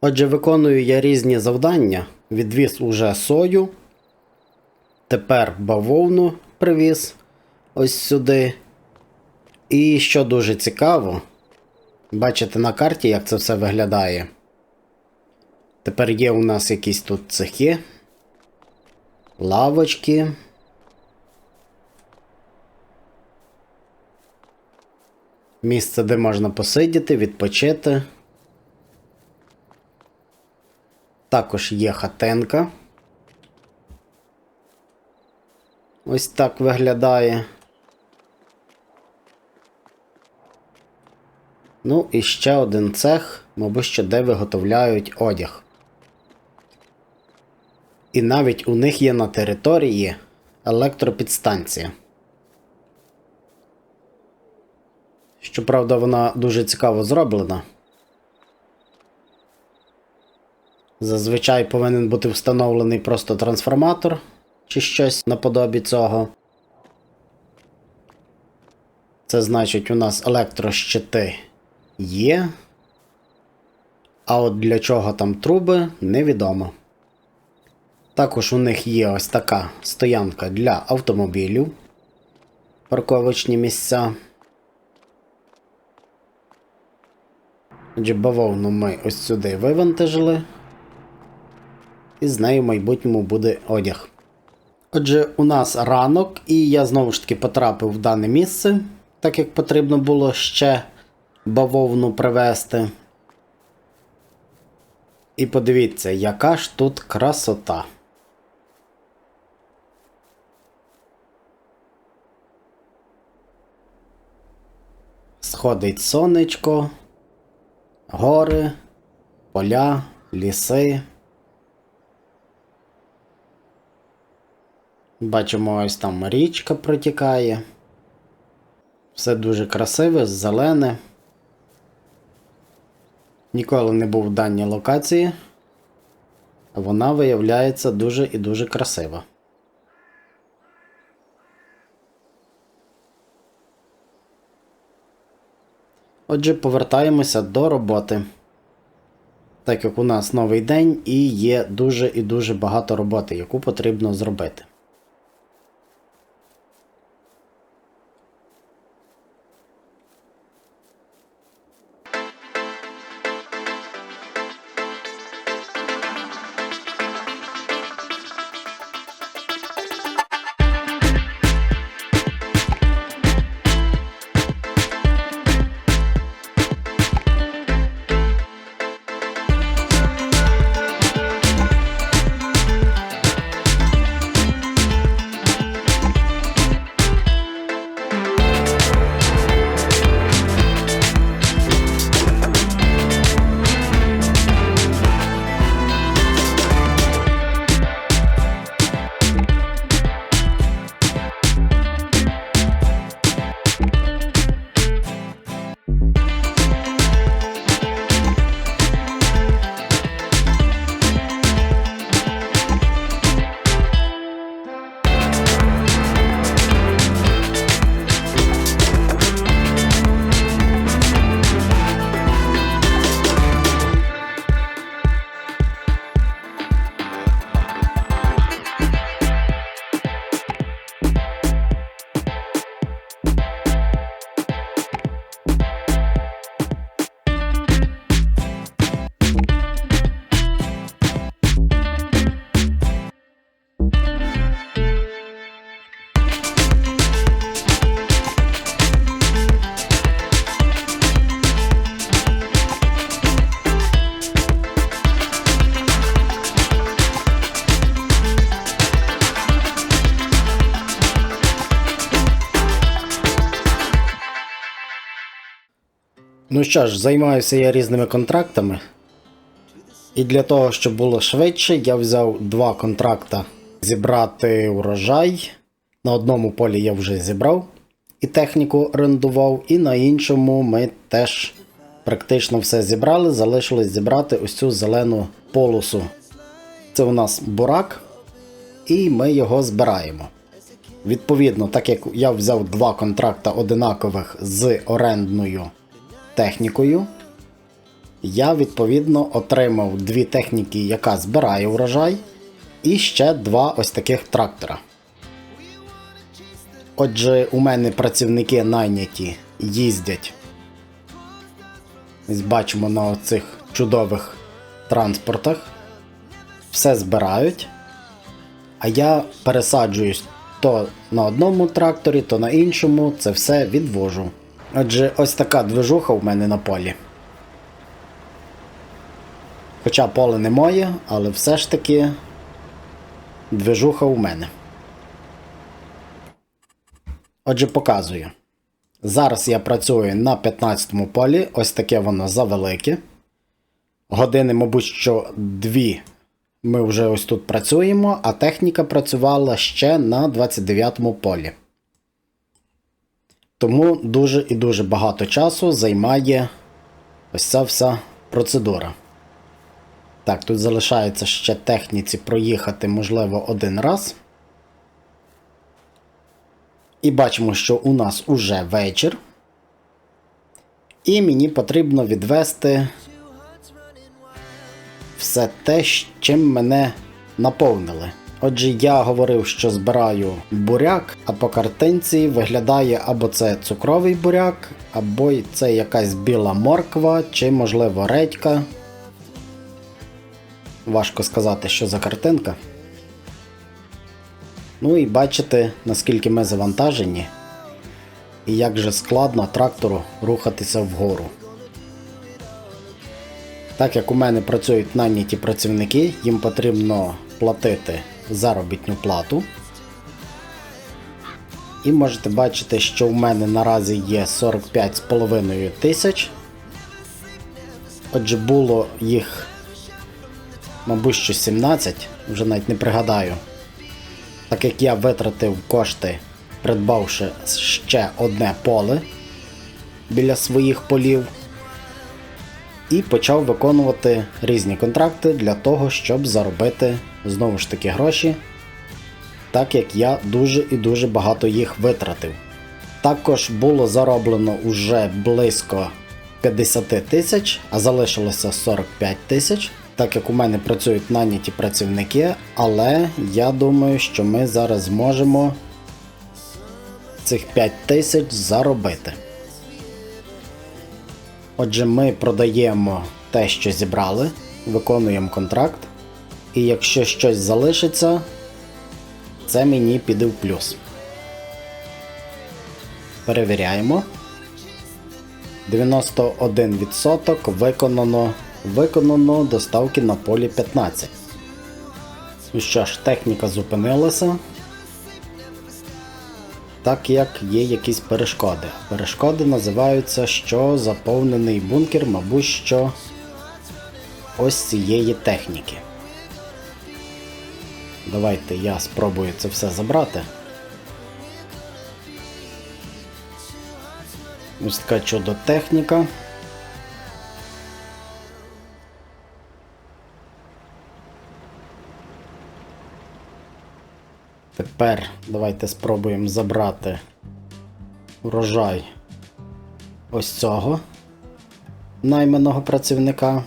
Отже, виконую я різні завдання. Відвіз уже сою. Тепер бавовну привіз ось сюди. І що дуже цікаво, бачите на карті, як це все виглядає. Тепер є у нас якісь тут цехи, лавочки. Місце, де можна посидіти, відпочити. Також є хатинка. Ось так виглядає. Ну і ще один цех, мабуть, що де виготовляють одяг. І навіть у них є на території електропідстанція. Щоправда, вона дуже цікаво зроблена. Зазвичай повинен бути встановлений просто трансформатор чи щось наподобі цього. Це значить, у нас електрощити є. А от для чого там труби, невідомо. Також у них є ось така стоянка для автомобілів, парковочні місця. Отже, бавовну ми ось сюди вивантажили. І з нею в майбутньому буде одяг. Отже, у нас ранок, і я знову ж таки потрапив в дане місце, так як потрібно було ще бавовну привезти. І подивіться, яка ж тут красота. Сходить сонечко, гори, поля, ліси. Бачимо, ось там річка протікає. Все дуже красиве, зелене. Ніколи не був в даній локації. Вона виявляється дуже і дуже красива. Отже, повертаємося до роботи. Так як у нас новий день і є дуже і дуже багато роботи, яку потрібно зробити. Ну що ж, займаюся я різними контрактами. І для того, щоб було швидше, я взяв два контракта зібрати урожай. На одному полі я вже зібрав і техніку орендував, і на іншому ми теж практично все зібрали. Залишилось зібрати ось цю зелену полосу. Це у нас бурак, і ми його збираємо. Відповідно, так як я взяв два контракта одинакових з орендною технікою, я відповідно отримав дві техніки, яка збирає урожай, і ще два ось таких трактора. Отже, у мене працівники найняті їздять. Бачимо на оцих чудових транспортах. Все збирають. А я пересаджуюсь то на одному тракторі, то на іншому. Це все відвожу. Отже, ось така движуха у мене на полі. Хоча поле не моє, але все ж таки движуха у мене. Отже, показую. Зараз я працюю на 15-му полі, ось таке воно завелике. Години, мабуть, що дві ми вже ось тут працюємо, а техніка працювала ще на 29-му полі. Тому дуже і дуже багато часу займає ось ця вся процедура. Так, тут залишається ще техніці проїхати, можливо, один раз. І бачимо, що у нас уже вечір. І мені потрібно відвести все те, чим мене наповнили. Отже, я говорив, що збираю буряк, а по картинці виглядає або це цукровий буряк, або це якась біла морква, чи, можливо, редька. Важко сказати, що за картинка. Ну і бачите, наскільки ми завантажені, і як же складно трактору рухатися вгору. Так як у мене працюють наняті працівники, їм потрібно платити заробітну плату. І можете бачити, що в мене наразі є 45,5 тисяч. Отже, було їх, мабуть, що 17, вже навіть не пригадаю. Так як я витратив кошти, придбавши ще одне поле біля своїх полів, і почав виконувати різні контракти для того, щоб заробити знову ж таки гроші, так як я дуже і дуже багато їх витратив. Також було зароблено уже близько 50 тисяч, а залишилося 45 тисяч так як у мене працюють наняті працівники, але я думаю, що ми зараз зможемо цих 5 тисяч заробити. Отже, ми продаємо те, що зібрали, виконуємо контракт, і якщо щось залишиться, це мені піде в плюс. Перевіряємо. 91% виконано Виконано доставки на полі 15. Ну що ж, техніка зупинилася. Так як є якісь перешкоди. Перешкоди називаються, що заповнений бункер, мабуть, що ось цієї техніки. Давайте я спробую це все забрати. Ось така чудо техніка. Тепер давайте спробуємо забрати урожай ось цього найманого працівника.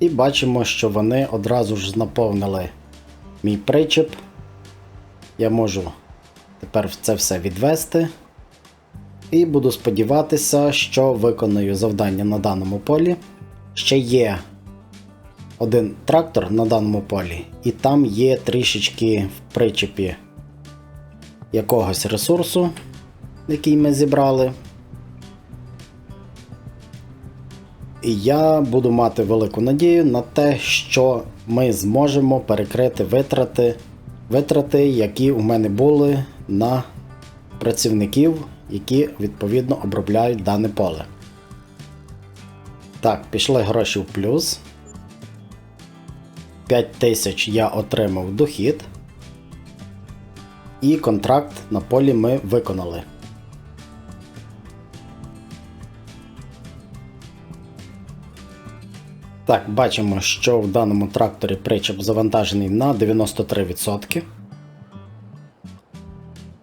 І бачимо, що вони одразу ж наповнили мій причеп. Я можу тепер це все відвести. І буду сподіватися, що виконую завдання на даному полі. Ще є один трактор на даному полі, і там є трішечки в причепі якогось ресурсу, який ми зібрали. І я буду мати велику надію на те, що ми зможемо перекрити витрати, витрати, які у мене були на працівників, які відповідно обробляють дане поле. Так, пішли гроші в плюс. 5 тисяч я отримав дохід. І контракт на полі ми виконали. Так, бачимо, що в даному тракторі причеп завантажений на 93%.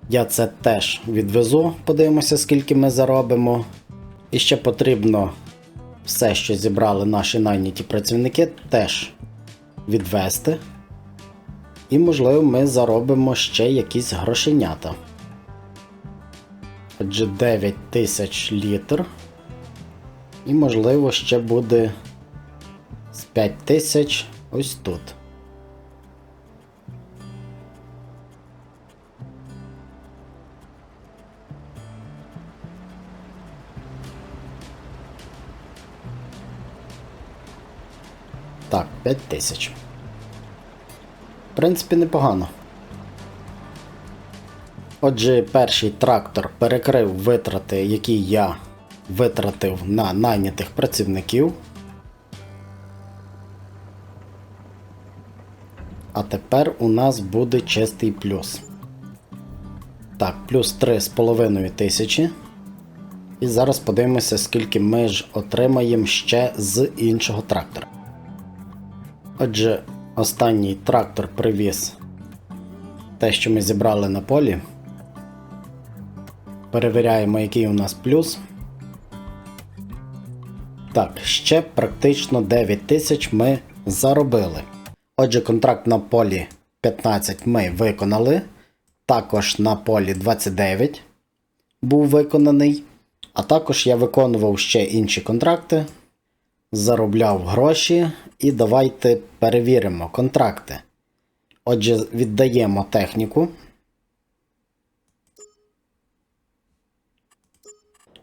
Я це теж відвезу, подивимося, скільки ми заробимо. І ще потрібно все, що зібрали наші найняті працівники, теж відвести. І, можливо, ми заробимо ще якісь грошенята. Отже, 9 тисяч літр. І, можливо, ще буде з 5 тисяч ось тут. Так, 5 тисяч. В принципі, непогано. Отже, перший трактор перекрив витрати, які я витратив на найнятих працівників. А тепер у нас буде чистий плюс. Так, плюс 3,5 тисячі. І зараз подивимося, скільки ми ж отримаємо ще з іншого трактора. Отже, останній трактор привіз те, що ми зібрали на полі. Перевіряємо, який у нас плюс. Так, ще практично 9 тисяч ми заробили. Отже, контракт на полі 15 ми виконали. Також на полі 29 був виконаний. А також я виконував ще інші контракти, заробляв гроші. І давайте перевіримо контракти. Отже, віддаємо техніку.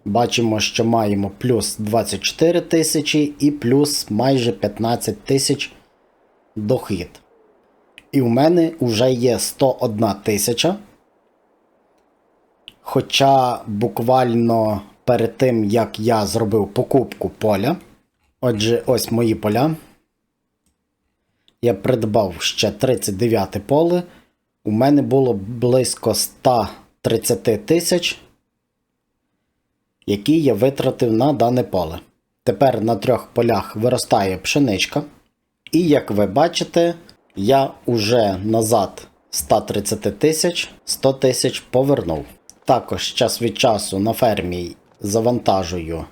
Бачимо, що маємо плюс 24 тисячі і плюс майже 15 тисяч дохід. І у мене вже є 101 тисяча. Хоча буквально перед тим, як я зробив покупку поля, отже, ось мої поля. Я придбав ще 39 поле. У мене було близько 130 тисяч які я витратив на дане поле. Тепер на трьох полях виростає пшеничка. І як ви бачите, я уже назад 130 тисяч 100 тисяч повернув. Також час від часу на фермі завантажую.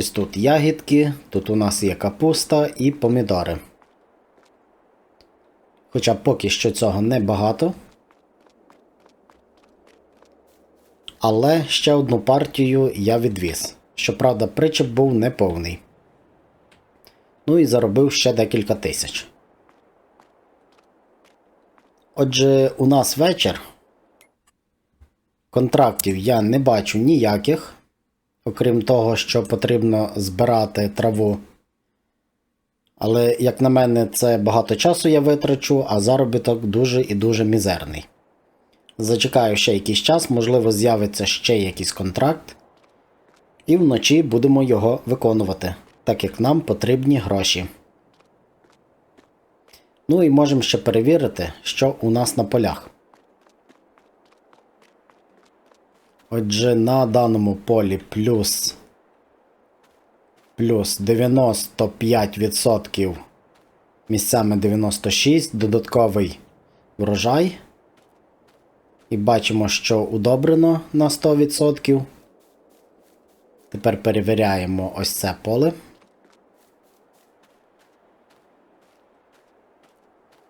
Ось тут ягідки, тут у нас є капуста і помідори. Хоча поки що цього небагато. Але ще одну партію я відвіз. Щоправда, причеп був неповний. Ну і заробив ще декілька тисяч. Отже, у нас вечір. Контрактів я не бачу ніяких, окрім того, що потрібно збирати траву. Але, як на мене, це багато часу я витрачу, а заробіток дуже і дуже мізерний. Зачекаю ще якийсь час, можливо, з'явиться ще якийсь контракт. І вночі будемо його виконувати, так як нам потрібні гроші. Ну і можемо ще перевірити, що у нас на полях. Отже, на даному полі плюс плюс 95%, місцями 96, додатковий врожай. І бачимо, що удобрено на 100%. Тепер перевіряємо ось це поле.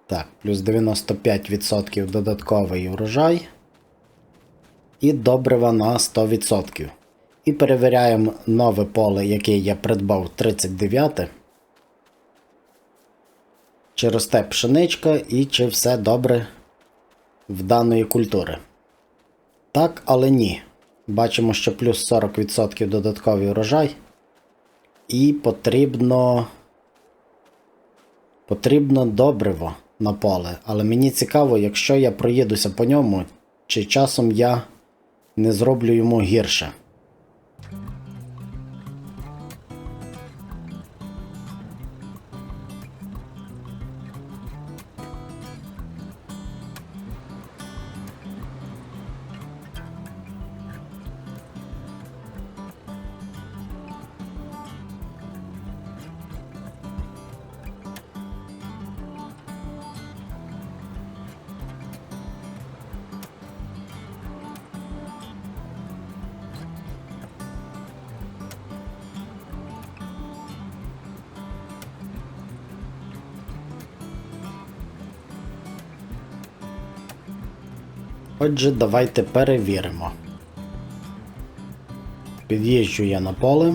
Так, плюс 95% додатковий урожай. І добрива на 100%. І перевіряємо нове поле, яке я придбав 39. Чи росте пшеничка і чи все добре в даної культури. Так, але ні. Бачимо, що плюс 40% додатковий урожай. І потрібно. Потрібно добриво на поле. Але мені цікаво, якщо я проїдуся по ньому, чи часом я не зроблю йому гірше. Отже, давайте перевіримо. Під'їжджу я на поле.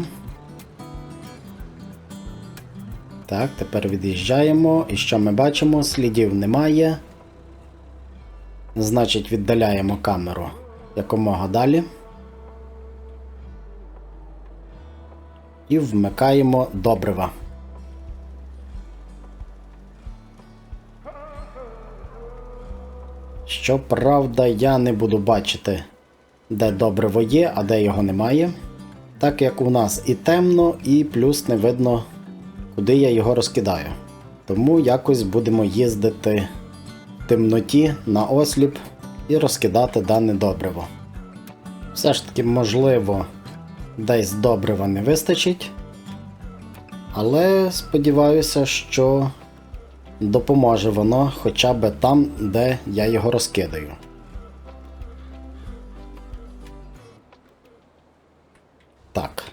Так, тепер від'їжджаємо. І що ми бачимо? Слідів немає. Значить, віддаляємо камеру якомога далі. І вмикаємо добрива. Щоправда, я не буду бачити, де добриво є, а де його немає. Так як у нас і темно, і плюс не видно, куди я його розкидаю. Тому якось будемо їздити в темноті на осліп і розкидати дане добриво. Все ж таки, можливо, десь добрива не вистачить. Але сподіваюся, що допоможе воно хоча б там, де я його розкидаю. Так,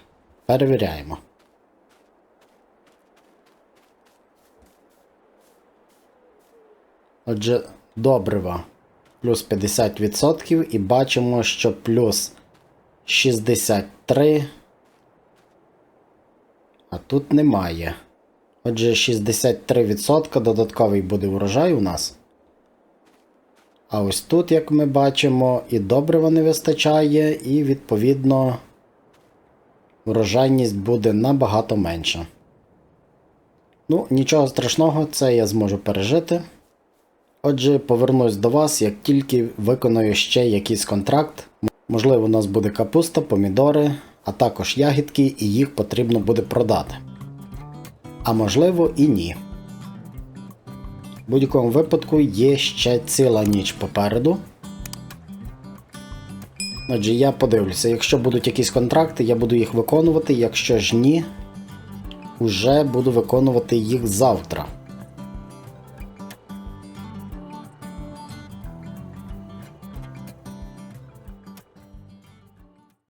перевіряємо. Отже, добрива плюс 50% і бачимо, що плюс 63. А тут немає. Отже, 63% додатковий буде урожай у нас. А ось тут, як ми бачимо, і добрива не вистачає, і відповідно урожайність буде набагато менша. Ну, нічого страшного, це я зможу пережити. Отже, повернусь до вас, як тільки виконую ще якийсь контракт. Можливо, у нас буде капуста, помідори, а також ягідки, і їх потрібно буде продати. А можливо і ні. В будь-якому випадку є ще ціла ніч попереду. Отже, я подивлюся, якщо будуть якісь контракти, я буду їх виконувати, якщо ж ні, уже буду виконувати їх завтра.